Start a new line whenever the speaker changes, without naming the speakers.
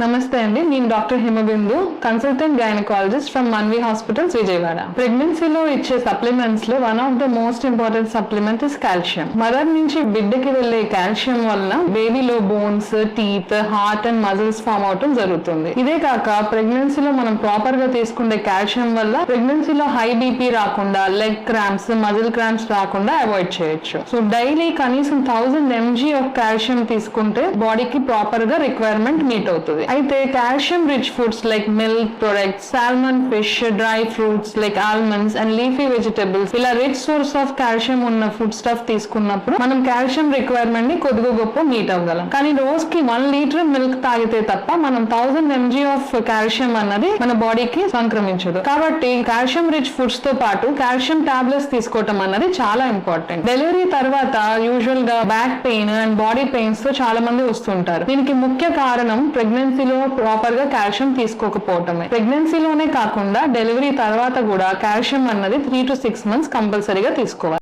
నమస్తే అండి నేను doctor Himabindu consultant gynaecologist from Manvi hospitals Vijayawada. ప్రెగ్నెన్సీలో ఇచ్చే సప్లిమెంట్స్లో one of the most important supplement is calcium. Mother నుంచి బిడ్డకి వెళ్ళే కాల్షియం వలన బేబీలో bones teeth heart and muscles form అవటం జరుగుతుంది. ఇదే కాక ప్రెగ్నెన్సీలో మనం ప్రాపర్గా తీసుకునే కాల్షియం వల్ల ప్రెగ్నెన్సీలో హై బీపీ రాకుండా లెగ్ క్రాంప్స్ మజిల్ క్రాంప్స్ రాకుండా అవాయిడ్ చేయొచ్చు. సో డైలీ కనీసం థౌసండ్ ఎంజీ ఆఫ్ కాల్షియం తీసుకుంటే బాడీకి ప్రాపర్గా రిక్వైర్మెంట్ మీట్ అవుతుంది. అయితే calcium rich foods like milk products salmon fish dry fruits like almonds and leafy vegetables ఇలా రిచ్ సోర్స్ ఆఫ్ కాల్షియం ఉన్న ఫుడ్ స్టఫ్ తీసుకున్నప్పుడు మనం కాల్షియం రిక్వైర్మెంట్ని కొద్దిగా గొప్ప మీట్ అవ్వగలం. కానీ రోజుకి వన్ లీటర్ మిల్క్ తాగితే తప్ప మనం థౌసండ్ ఎంజీ ఆఫ్ కాల్షియం అన్నది మన బాడీకి సంక్రమించదు. కాబట్టి కాల్షియం రిచ్ ఫుడ్స్తో పాటు కాల్షియం టాబ్లెట్స్ తీసుకోవటం అన్నది చాలా ఇంపార్టెంట్ డెలివరీ తర్వాత యూజువల్గా బ్యాక్ పెయిన్ అండ్ బాడీ పెయిన్స్తో చాలా మంది వస్తుంటారు. దీనికి ముఖ్య కారణం ప్రెగ్నెన్సీ ప్రెగ్నెన్సీలో ప్రాపర్గా కాల్షియం తీసుకోకపోవటమే. ప్రెగ్నెన్సీలోనే కాకుండా డెలివరీ తర్వాత కూడా కాల్షియం అన్నది త్రీ టు సిక్స్ మంత్స్ కంపల్సరీగా తీసుకోవాలి.